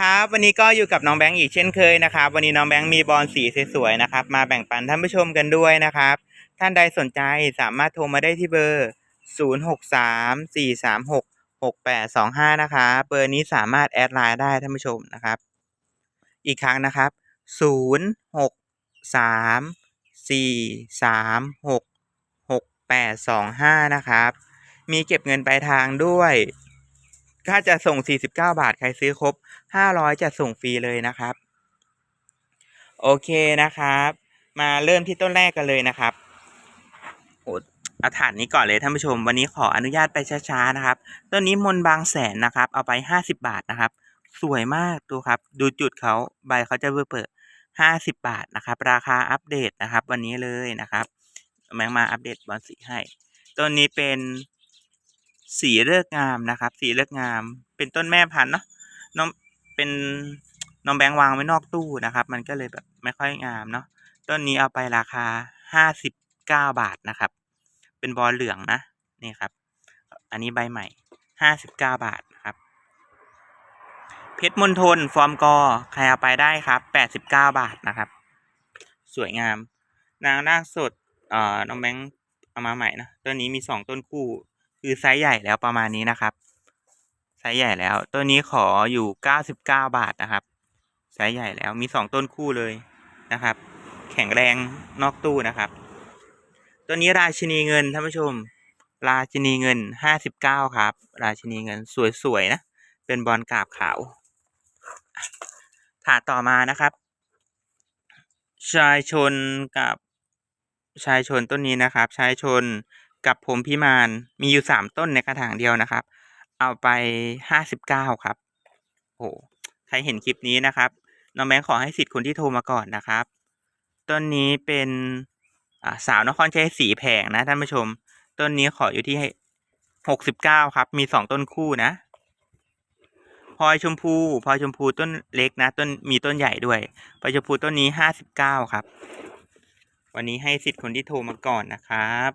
ครับ วันนี้ก็อยู่กับน้องแบงค์อีกเช่นเคยนะครับ วันนี้น้องแบงค์มีบอลสีสวยๆนะครับ มาแบ่งปันท่านผู้ชมกันด้วยนะครับ ท่านใดสนใจสามารถโทรมาได้ที่เบอร์ 0634366825 นะครับเบอร์นี้สามารถแอดไลน์ได้ท่านผู้ชมนะครับ อีกครั้งนะครับ 0634366825 นะครับ มีเก็บเงินปลายทางด้วย ถ้าจะส่ง 49 บาท ใครซื้อครบ 500 จะส่งฟรีเลยนะครับ โอเคนะครับ มาเริ่มที่ต้นแรกกันเลยนะครับโอ้เอาถาดนี้ก่อนเลยท่านผู้ชม วันนี้ขออนุญาตไปช้าๆนะครับ ต้นนี้มนบางแสนนะครับ เอาไป 50 บาทนะครับ สวยมากดูครับ ดูจุดเขาใบเขาจะเบอร์เปิด50บาทนะครับ ราคาอัปเดตนะครับ วันนี้เลยนะครับแมงมาอัปเดตบอลสีให้ ต้นนี้เป็น สีเลือกงามนะครับ สีเลือกงาม เป็นต้นแม่พันธุ์เนาะน้องเป็นน้องแบงค์วางไว้นอกตู้นะครับ มันก็เลยแบบไม่ค่อยงามเนาะต้นนี้เอาไปราคาห้าสิบเก้าบาทนะครับ เป็นบอลเหลืองนะนี่ครับ อันนี้ใบใหม่ห้าสิบเก้าบาทนะครับ เพชรมณฑลฟอร์มกอใครเอาไปได้ครับแปดสิบเก้าบาทนะครับ สวยงาม นางนาคสดเอ่อน้องแบงค์เอามาใหม่นะต้นนี้มีสองต้นคู่ คือไซส์ใหญ่แล้วประมาณนี้นะครับ ไซส์ใหญ่แล้วต้นนี้ขออยู่เก้าสิบเก้าบาทนะครับ ไซส์ใหญ่แล้วมีสองต้นคู่เลยนะครับ แข็งแรงนอกตู้นะครับต้นนี้ราชินีเงินท่านผู้ชม ราชินีเงินห้าสิบเก้าครับ ราชินีเงินสวยๆนะ เป็นบอลกาบขาวถาดต่อมานะครับ ชายชนกับชายชนต้นนี้นะครับ ชายชน กับผมพิมานมีอยู่สามต้นในกระถางเดียวนะครับ เอาไปห้าสิบเก้าครับโอ้ใครเห็นคลิปนี้นะครับน้องแบงค์ขอให้สิทธิ์คนที่โทรมาก่อนนะครับ ต้นนี้เป็นสาวนครชัยสีแผงนะท่านผู้ชม ต้นนี้ขออยู่ที่หกสิบเก้าครับ มีสองต้นคู่นะพลอยชมพูพลอยชมพูต้นเล็กนะ ต้นมีต้นใหญ่ด้วยพลอยชมพูต้นนี้ห้าสิบเก้าครับ วันนี้ให้สิทธิ์คนที่โทรมาก่อนนะครับ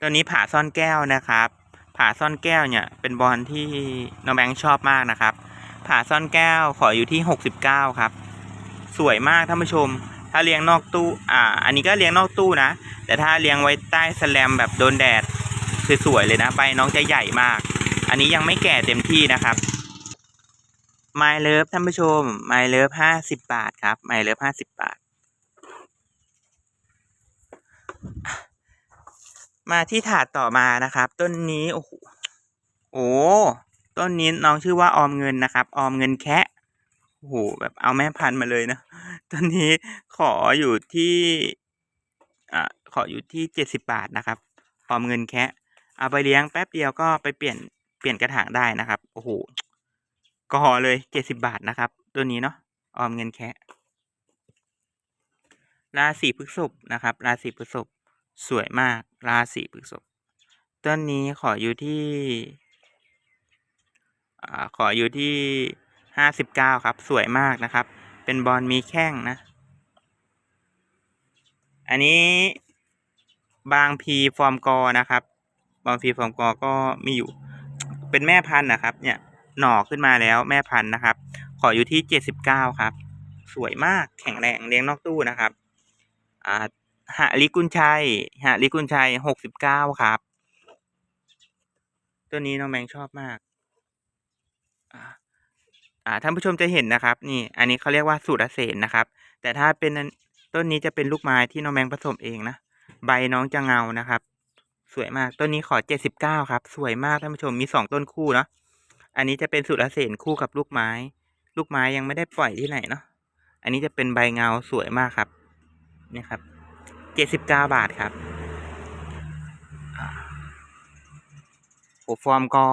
ต้นนี้ผ่าซ่อนแก้วนะครับผ่าซ่อนแก้วเนี่ยเป็นบอลที่น้องแบงค์ชอบมากนะครับผ่าซ่อนแก้วขออยู่ที่หกสิบเก้าครับ สวยมากท่านผู้ชม ถ้าเลี้ยงนอกตู้อ่า อันนี้ก็เลี้ยงนอกตู้นะ แต่ถ้าเลี้ยงไว้ใต้สแลมแบบโดนแดดสวยๆเลยนะใบน้องจะใหญ่มาก อันนี้ยังไม่แก่เต็มที่นะครับไมล์เลิฟท่านผู้ชมไมล์เลิฟห้าสิบบาทครับไมล์เลิฟห้าสิบบาท มาที่ถาดต่อมานะครับ ต้นนี้โอ้โหโอ้ต้นนี้น้องชื่อว่าออมเงินนะครับ ออมเงินแคะโอ้โหแบบเอาแม่พันธุ์มาเลยนะต้นนี้ขออยู่ที่อ่าขออยู่ที่เจ็ดสิบาทนะครับ ออมเงินแคะเอาไปเลี้ยงแป๊บเดียวก็ไปเปลี่ยนเปลี่ยนกระถางได้นะครับ โอ้โหก็หอเลยเจ็ดสิบาทนะครับ ตัวนี้เนาะออมเงินแคะราศีพฤษภนะครับ ราศีพฤษภ สวยมากราศีพฤษภต้นนี้ขออยู่ที่อขออยู่ที่ห้าสิบเก้าครับ สวยมากนะครับ เป็นบอลมีแข้งนะ อันนี้บางพีฟอร์มกอนะครับ บางพีฟอร์มกอก็มีอยู่ เป็นแม่พันธุ์นะครับ เนี่ยหน่อขึ้นมาแล้วแม่พันธุ์นะครับ ขออยู่ที่เจ็ดสิบเก้าครับ สวยมากแข็งแรงเลี้ยงนอกตู้นะครับ อ่า หะลิกุลชัยหะลิกุลชัยหกสิบเก้าครับ ตัวนี้น้องแมงชอบมาก อ่าท่านผู้ชมจะเห็นนะครับ นี่ อันนี้เขาเรียกว่าสูตรเสนนะครับ แต่ถ้าเป็นอันต้นนี้จะเป็นลูกไม้ที่น้องแมงผสมเองนะ ใบน้องจะเงานะครับ สวยมาก ต้นนี้ขอเจ็ดสิบเก้าครับ สวยมากท่านผู้ชมมีสองต้นคู่เนาะ อันนี้จะเป็นสูตรเสนคู่กับลูกไม้ ลูกไม้ยังไม่ได้ปล่อยที่ไหนเนาะ อันนี้จะเป็นใบเงาสวยมากครับ นี่ครับ เจ็ดสิบเก้าบาทครับโอ้ฟอร์มกอ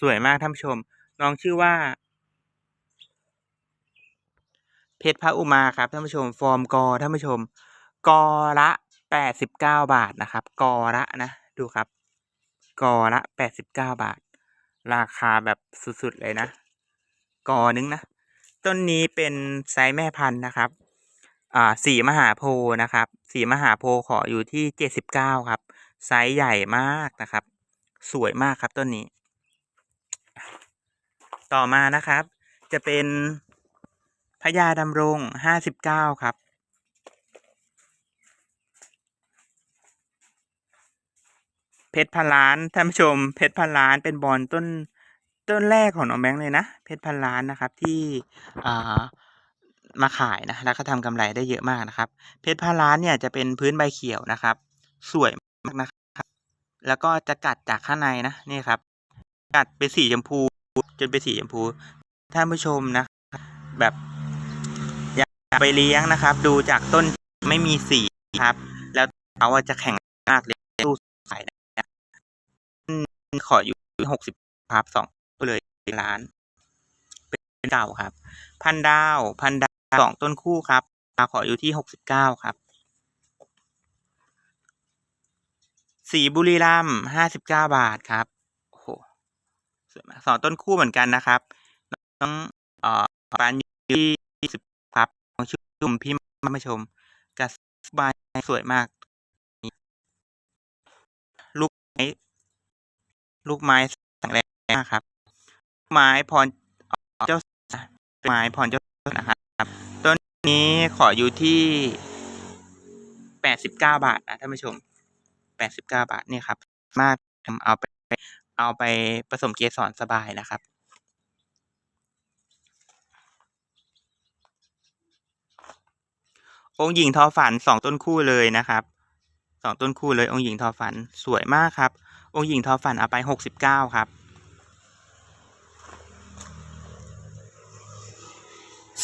สวยมากท่านผู้ชม น้องชื่อว่า เพชรพระอุมาครับท่านผู้ชม ฟอร์มกอท่านผู้ชม กอละแปดสิบเก้าบาทนะครับ กอละนะดูครับ กอละแปดสิบเก้าบาท ราคาแบบสุด ๆ เลยนะ กอนึงนะ ต้นนี้เป็นไซส์แม่พันธุ์นะครับ อ่าสีมหาโพนะครับสีมหาโพขออยู่ที่เจ็ดสิบเก้าครับ ไซส์ใหญ่มากนะครับ สวยมากครับต้นนี้ ต่อมานะครับ จะเป็นพญาดำรงห้าสิบเก้าครับเพชรพันล้านท่านผู้ชมเพชรพันล้านเป็นบอลต้นต้นแรกของน้องแบงค์เลยนะ เพชรพันล้านนะครับที่อ่า มาขายนะแล้วก็ทำกำไรได้เยอะมากนะครับ เพชรพันล้านเนี่ยจะเป็นพื้นใบเขียวนะครับ สวยมากนะครับ แล้วก็จะกัดจากข้างในนะนี่ครับ กัดเป็นสีชมพู จนเป็นสีชมพูท่านผู้ชมนะแบบอยากไปเลี้ยงนะครับ ดูจากต้นไม่มีสีครับ แล้วเขาจะแข็งมากเลยสู้ขายนะขออยู่หกสิบครับสองเลยล้าน เป็นเก่าครับ พันดาว พันดาว สองต้นคู่ครับขออยู่ที่หกสิบเก้าครับ สีบุรีรัมห้าสิบเก้าบาทครับโอ้โหสวยมากสองต้นคู่เหมือนกันนะครับ น้องเอ่อปานอยู่ที่สิบครับของชื่อชมพี่มาชมกับสบายสวยมาก ลูกไม้ลูกไม้แข็งแรงมากครับ ไม้พรเจ้าไม้พรเจ้านะครับ ต้นนี้ขออยู่ที่แปดสิบเก้าบาทนะท่านผู้ชมแปดสิบเก้าบาทนี่ครับสามารถเอาไปเอาไปผสมเกสรสบายนะครับองค์หญิงทอฝันสองต้นคู่เลยนะครับสองต้นคู่เลยองค์หญิงทอฝันสวยมากครับ องค์หญิงทอฝันเอาไปหกสิบเก้าครับ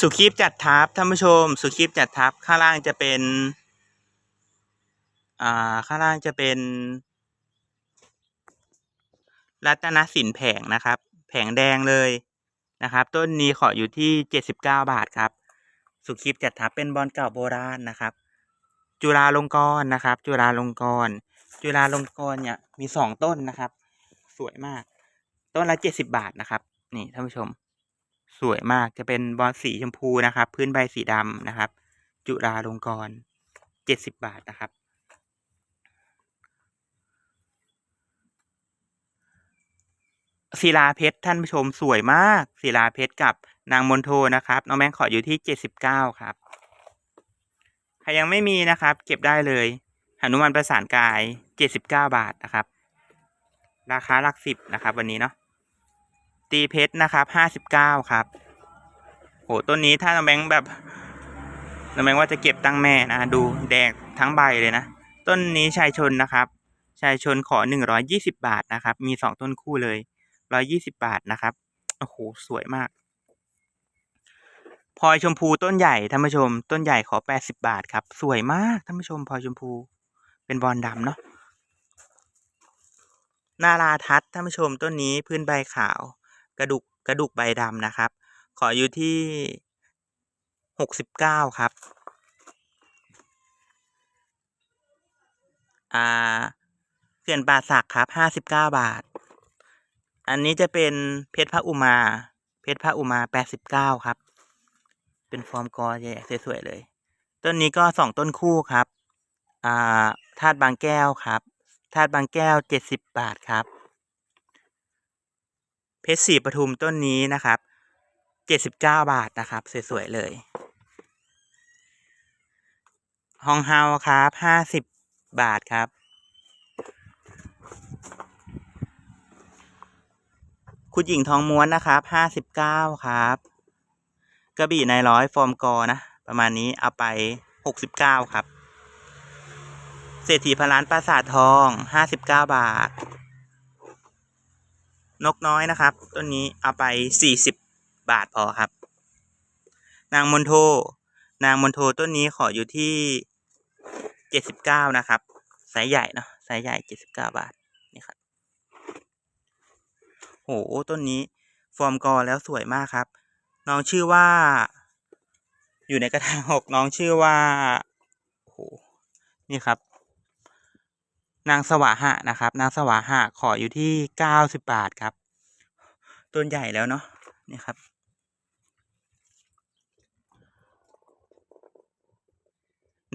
สุขีบจัดทับท่านผู้ชม สุขีบจัดทับข้างล่างจะเป็น อ่า ข้างล่างจะเป็น รัตนสินแผงนะครับ แผงแดงเลยนะครับ ต้นนี้ขออยู่ที่เจ็ดสิบเก้าบาทครับ สุขีบจัดทับเป็นบอลเก่าโบราณนะครับ จุฬาลงกรณ์นะครับ จุฬาลงกรณ์จุฬาลงกรณ์เนี่ยมีสองต้นนะครับ สวยมาก ต้นละเจ็ดสิบาทนะครับ นี่ท่านผู้ชม สวยมากจะเป็นบอลสีชมพูนะครับ พื้นใบสีดำนะครับ จุฬาลงกรณ์เจ็ดสิบบาทนะครับ ศิลาเพชรท่านผู้ชมสวยมาก ศิลาเพชรกับนางมนโทนะครับ น้องแมงขออยู่ที่เจ็ดสิบเก้าครับใครยังไม่มีนะครับ เก็บได้เลยหนุมานประสานกายเจ็ดสิบเก้าบาทนะครับ ราคาหลักสิบนะครับ วันนี้เนาะ ตีเพชรนะครับห้าสิบเก้าครับโหต้นนี้ถ้าน้องแบงค์แบบน้องแบงค์ว่าจะเก็บตั้งแม่นะดูแดงทั้งใบเลยนะ ต้นนี้ชายชนนะครับ ชายชนขอหนึ่งร้อยยี่สิบาทนะครับ มีสองต้นคู่เลยร้อยยี่สิบาทนะครับโอ้โหสวยมากพลอยชมพูต้นใหญ่ท่านผู้ชม ต้นใหญ่ขอแปดสิบาทครับ สวยมากท่านผู้ชมพลอยชมพู เป็นบอลดำเนาะนาราทัศน์ท่านผู้ชมต้นนี้พื้นใบขาว กระดูกกระดูกใบดำนะครับ ขออยู่ที่หกสิบเก้าครับ อ่าเขื่อนป่าสักครับห้าสิบเก้าบาท อันนี้จะเป็นเพชรพระอุมา เพชรพระอุมาแปดสิบเก้าครับ เป็นฟอร์มกอใหญ่สวยๆเลย ต้นนี้ก็สองต้นคู่ครับ อ่าธาตุบางแก้วครับธาตุบางแก้วเจ็ดสิบบาทครับ เพชรสีปทุมต้นนี้นะครับเจ็ดสิบเก้าบาทนะครับ สวย ๆ เลยฮองเฮาครับห้าสิบบาทครับ คุณหญิงทองม้วนนะครับห้าสิบเก้าครับ กระบี่นายร้อยฟอร์มกอนะ ประมาณนี้เอาไปหกสิบเก้าครับ เศรษฐีพนล้านปราสาททองห้าสิบเก้าบาท นกน้อยนะครับต้นนี้เอาไปสี่สิบบาทพอครับ นางมนโท นางมนโทต้นนี้ขออยู่ที่เจ็ดสิบเก้านะครับไซส์ใหญ่เนาะไซส์ใหญ่เจ็ดสิบเก้าบาทนี่ครับโหต้นนี้ฟอร์มกอแล้วสวยมากครับ น้องชื่อว่า อยู่ในกระถางหกน้องชื่อว่าโอ้โหนี่ครับ นางสวาหะนะครับ นางสวาหะขออยู่ที่เก้าสิบบาทครับต้นใหญ่แล้วเนาะนี่ครับ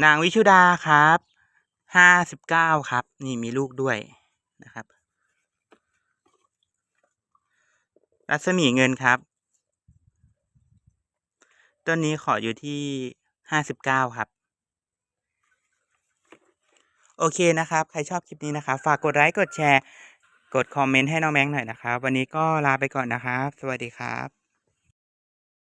นางวิชุดาครับห้าสิบเก้าครับ นี่มีลูกด้วยนะครับ รัศมีเงินครับต้นนี้ขออยู่ที่ห้าสิบเก้าครับ โอเคนะครับ ใครชอบคลิปนี้นะครับ ฝากกดไลค์กดแชร์ กดคอมเมนต์ให้น้องแบงค์หน่อยนะครับ วันนี้ก็ลาไปก่อนนะครับ สวัสดีครับ